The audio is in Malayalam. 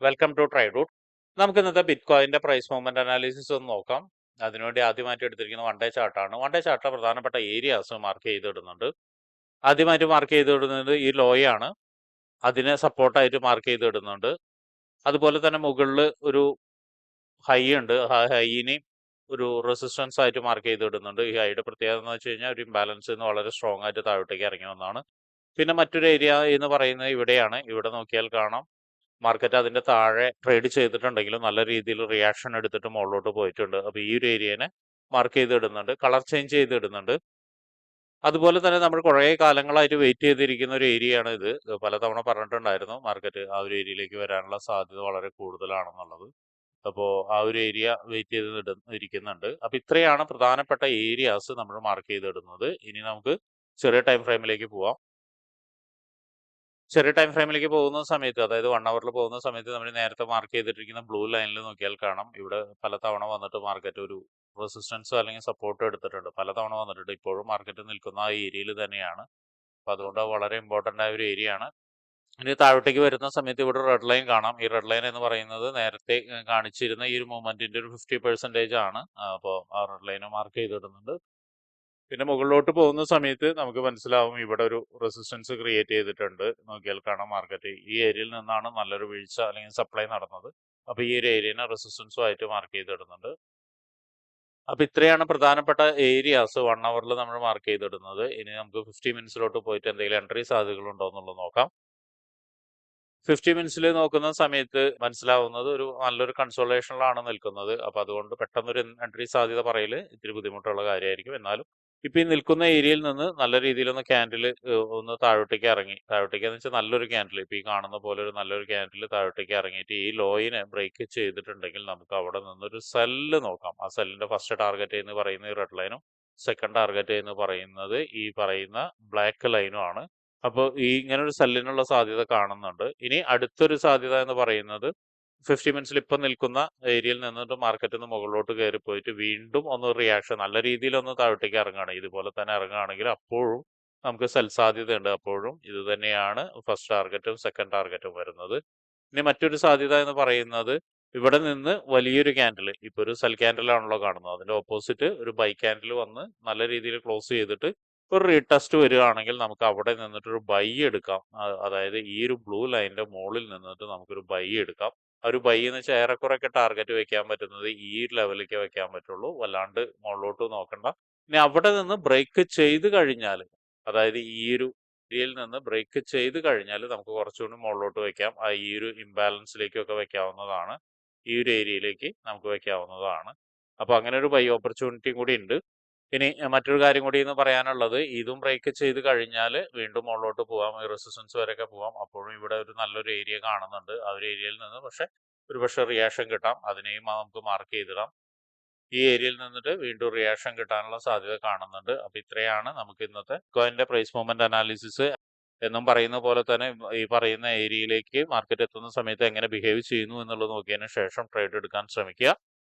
വെൽക്കം ടു ട്രൈ റൂട്ട് നമുക്ക് ഇന്നത്തെ ബിറ്റ് കോയിന്റെ പ്രൈസ് മൂവ്മെന്റ് അനാലിസിസ് ഒന്ന് നോക്കാം. അതിനുവേണ്ടി ആദ്യമായിട്ട് എടുത്തിരിക്കുന്ന വൺ ഡേ ചാർട്ടാണ് വൺ ഡേ ചാർട്ട് പ്രധാനപ്പെട്ട ഏരിയാസ് മാർക്ക് ചെയ്തിടുന്നുണ്ട്. ആദ്യമായിട്ട് മാർക്ക് ചെയ്തിടുന്നത് ഈ ലോയാണ് അതിനെ സപ്പോർട്ടായിട്ട് മാർക്ക് ചെയ്തിടുന്നുണ്ട്. അതുപോലെ തന്നെ മുകളിൽ ഒരു ഹൈ ഉണ്ട്. ആ ഹൈനെ ഒരു റെസിസ്റ്റൻസ് ആയിട്ട് മാർക്ക് ചെയ്തിടുന്നുണ്ട്. ഈ ഹൈയുടെ പ്രത്യേകത എന്ന് വെച്ച് കഴിഞ്ഞാൽ ഒരു ഇംബാലൻസ് നിന്ന് വളരെ സ്ട്രോങ് ആയിട്ട് താഴോട്ടേക്ക് ഇറങ്ങി വന്നതാണ്. പിന്നെ മറ്റൊരു ഏരിയ എന്ന് പറയുന്നത് ഇവിടെയാണ്. ഇവിടെ നോക്കിയാൽ കാണാം. മാർക്കറ്റ് അതിന്റെ താഴെ ട്രേഡ് ചെയ്തിട്ടുണ്ടെങ്കിലും നല്ല രീതിയിൽ റിയാക്ഷൻ എടുത്തിട്ട് മുകളിലോട്ട് പോയിട്ടുണ്ട്. അപ്പോൾ ഈ ഒരു ഏരിയനെ മാർക്ക് ചെയ്തിടുന്നുണ്ട്. കളർ ചേഞ്ച് ചെയ്തിടുന്നുണ്ട്. അതുപോലെ തന്നെ നമ്മൾ കുറേ കാലങ്ങളായിട്ട് വെയിറ്റ് ചെയ്തിരിക്കുന്ന ഒരു ഏരിയയാണ് ഇത്. പലതവണ പറഞ്ഞിട്ടുണ്ടായിരുന്നു മാർക്കറ്റ് ആ ഒരു ഏരിയയിലേക്ക് വരാനുള്ള സാധ്യത വളരെ കൂടുതലാണെന്നുള്ളത്. അപ്പോൾ ആ ഒരു ഏരിയ വെയിറ്റ് ചെയ്ത് ഇരിക്കുന്നുണ്ട്. അപ്പോൾ ഇത്രയാണ് പ്രധാനപ്പെട്ട ഏരിയാസ് നമ്മൾ മാർക്ക് ചെയ്തിടുന്നത്. ഇനി നമുക്ക് ചെറിയ ടൈം ഫ്രെയിമിലേക്ക് പോവാം. ചെറിയ ടൈം ഫ്രെയിമിലേക്ക് പോകുന്ന സമയത്ത് അതായത് വൺ അവറിൽ പോകുന്ന സമയത്ത് നമ്മൾ നേരത്തെ മാർക്ക് ചെയ്തിട്ടിരിക്കുന്ന ബ്ലൂ ലൈനിൽ നോക്കിയാൽ കാണാം. ഇവിടെ പലതവണ വന്നിട്ട് മാർക്കറ്റ് ഒരു റെസിസ്റ്റൻസോ അല്ലെങ്കിൽ സപ്പോർട്ടോ എടുത്തിട്ടുണ്ട്. പലതവണ വന്നിട്ടുണ്ട്. ഇപ്പോഴും മാർക്കറ്റ് നിൽക്കുന്ന ആ ഏരിയയിൽ തന്നെയാണ്. അപ്പം അതുകൊണ്ട് വളരെ ഇമ്പോർട്ടന്റ് ആയ ഒരു ഏരിയ ആണ് ഇനി താഴോട്ടേക്ക് വരുന്ന സമയത്ത് ഇവിടെ റെഡ് ലൈൻ കാണാം. ഈ റെഡ് ലൈൻ എന്ന് പറയുന്നത് നേരത്തെ കാണിച്ചിരുന്ന ഈ ഒരു മൂവ്മെന്റിന്റെ ഒരു ഫിഫ്റ്റി പെർസെന്റേജ് ആണ്. അപ്പോൾ ആ റെഡ് ലൈന് മാർക്ക് ചെയ്തിടുന്നുണ്ട്. പിന്നെ മുകളിലോട്ട് പോകുന്ന സമയത്ത് നമുക്ക് മനസ്സിലാവും ഇവിടെ ഒരു റെസിസ്റ്റൻസ് ക്രിയേറ്റ് ചെയ്തിട്ടുണ്ട്. നോക്കിയാൽ കാണാം മാർക്കറ്റ് ഈ ഏരിയയിൽ നിന്നാണ് നല്ലൊരു വീഴ്ച അല്ലെങ്കിൽ സപ്ലൈ നടന്നത്. അപ്പൊ ഈ ഒരു ഏരിയനെ റെസിസ്റ്റൻസും ആയിട്ട് മാർക്ക് ചെയ്തിടുന്നുണ്ട്. അപ്പൊ ഇത്രയാണ് പ്രധാനപ്പെട്ട ഏരിയാസ് വൺ അവറിൽ നമ്മൾ മാർക്ക് ചെയ്തിടുന്നത്. ഇനി നമുക്ക് ഫിഫ്റ്റി മിനിറ്റ്സിലോട്ട് പോയിട്ട് എന്തെങ്കിലും എൻട്രി സാധ്യതകളുണ്ടോ എന്നുള്ളത് നോക്കാം. ഫിഫ്റ്റി മിനിറ്റ്സിൽ നോക്കുന്ന സമയത്ത് മനസ്സിലാവുന്നത് ഒരു നല്ലൊരു കൺസോളേഷനിലാണ് നിൽക്കുന്നത്. അപ്പോൾ അതുകൊണ്ട് പെട്ടെന്നൊരു എൻട്രി സാധ്യത പറയൽ ഇത്തിരി ബുദ്ധിമുട്ടുള്ള കാര്യമായിരിക്കും. എന്നാലും ഇപ്പൊ ഈ നിൽക്കുന്ന ഏരിയയിൽ നിന്ന് നല്ല രീതിയിൽ ഒന്ന് ക്യാൻഡിൽ ഒന്ന് താഴോട്ടേക്ക് ഇറങ്ങി. താഴോട്ടേക്ക് എന്ന് വെച്ചാൽ നല്ലൊരു ക്യാൻഡിൽ ഇപ്പൊ ഈ കാണുന്ന പോലെ ഒരു നല്ലൊരു ക്യാൻഡിൽ താഴോട്ടേക്ക് ഇറങ്ങിയിട്ട് ഈ ലോയിനെ ബ്രേക്ക് ചെയ്തിട്ടുണ്ടെങ്കിൽ നമുക്ക് അവിടെ നിന്നൊരു സെല്ല് നോക്കാം. ആ സെല്ലിന്റെ ഫസ്റ്റ് ടാർഗറ്റ് എന്ന് പറയുന്ന റെഡ് ലൈനും സെക്കൻഡ് ടാർഗറ്റ് എന്ന് പറയുന്നത് ഈ പറയുന്ന ബ്ലാക്ക് ലൈനും ആണ് അപ്പോൾ ഈ ഇങ്ങനെ ഒരു സെല്ലിനുള്ള സാധ്യത കാണുന്നുണ്ട്. ഇനി അടുത്തൊരു സാധ്യത എന്ന് പറയുന്നത് ഫിഫ്റ്റി മിനിറ്റ്സിൽ ഇപ്പം നിൽക്കുന്ന ഏരിയയിൽ നിന്നിട്ട് മാർക്കറ്റിൽ നിന്ന് മുകളിലോട്ട് കയറി പോയിട്ട് വീണ്ടും ഒന്ന് റിയാക്ഷൻ നല്ല രീതിയിൽ ഒന്ന് താഴോട്ടേക്ക് ഇറങ്ങുകയാണ് ഇതുപോലെ തന്നെ ഇറങ്ങുകയാണെങ്കിൽ അപ്പോഴും നമുക്ക് സെൽ സാധ്യതയുണ്ട്. അപ്പോഴും ഇത് തന്നെയാണ് ഫസ്റ്റ് ടാർഗറ്റും സെക്കൻഡ് ടാർഗറ്റും വരുന്നത്. ഇനി മറ്റൊരു സാധ്യത എന്ന് പറയുന്നത് ഇവിടെ നിന്ന് വലിയൊരു ക്യാൻഡിൽ ഇപ്പൊ ഒരു സെൽ ക്യാൻഡിൽ ആണല്ലോ കാണുന്നത്. അതിന്റെ ഓപ്പോസിറ്റ് ഒരു ബൈ ക്യാൻഡിൽ വന്ന് നല്ല രീതിയിൽ ക്ലോസ് ചെയ്തിട്ട് ഒരു റീടെസ്റ്റ് വരികയാണെങ്കിൽ നമുക്ക് അവിടെ നിന്നിട്ട് ഒരു ബൈ എടുക്കാം. അതായത് ഈ ഒരു ബ്ലൂ ലൈനിന്റെ മുകളിൽ നിന്നിട്ട് നമുക്കൊരു ബൈ എടുക്കാം. ഒരു ബൈ എന്ന് വെച്ചാൽ ഏറെക്കുറെയൊക്കെ ടാർഗറ്റ് വെക്കാൻ പറ്റുന്നത് ഈ ലെവലിലേക്ക് വെക്കാൻ പറ്റുള്ളൂ. വല്ലാണ്ട് മുകളിലോട്ട് നോക്കണ്ട. ഇനി അവിടെ നിന്ന് ബ്രേക്ക് ചെയ്ത് കഴിഞ്ഞാൽ അതായത് ഈ ഒരു ഏരിയയിൽ നിന്ന് ബ്രേക്ക് ചെയ്ത് കഴിഞ്ഞാൽ നമുക്ക് കുറച്ചുകൂടി മുകളിലോട്ട് വെക്കാം. ആ ഈ ഒരു ഇംബാലൻസിലേക്കൊക്കെ വെക്കാവുന്നതാണ്. ഈ ഒരു ഏരിയയിലേക്ക് നമുക്ക് വെക്കാവുന്നതാണ്. അപ്പൊ അങ്ങനെ ഒരു ബൈ ഓപ്പർച്യൂണിറ്റിയും കൂടി ഉണ്ട്. ഇനി മറ്റൊരു കാര്യം കൂടി എന്ന് പറയാനുള്ളത്. ഇതും ബ്രേക്ക് ചെയ്ത് കഴിഞ്ഞാൽ വീണ്ടും മുകളിലോട്ട് പോവാം. റെസിസ്റ്റൻസ് വരെയൊക്കെ പോവാം. അപ്പോഴും ഇവിടെ ഒരു നല്ലൊരു ഏരിയ കാണുന്നുണ്ട്. ആ ഒരു ഏരിയയിൽ നിന്ന് പക്ഷെ ഒരു പക്ഷെ റിയാക്ഷൻ കിട്ടാം. അതിനെയും നമുക്ക് മാർക്ക് ചെയ്തിടാം. ഈ ഏരിയയിൽ നിന്നിട്ട് വീണ്ടും റിയാക്ഷൻ കിട്ടാനുള്ള സാധ്യത കാണുന്നുണ്ട്. അപ്പൊ ഇത്രയാണ് നമുക്ക് ഇന്നത്തെ കോയിന്റെ പ്രൈസ് മൂവ്മെന്റ് അനാലിസിസ് എന്നും പറയുന്ന പോലെ തന്നെ ഈ പറയുന്ന ഏരിയയിലേക്ക് മാർക്കറ്റ് എത്തുന്ന സമയത്ത് എങ്ങനെ ബിഹേവ് ചെയ്യുന്നു എന്നുള്ളത് നോക്കിയതിന് ശേഷം ട്രേഡ് എടുക്കാൻ ശ്രമിക്കുക.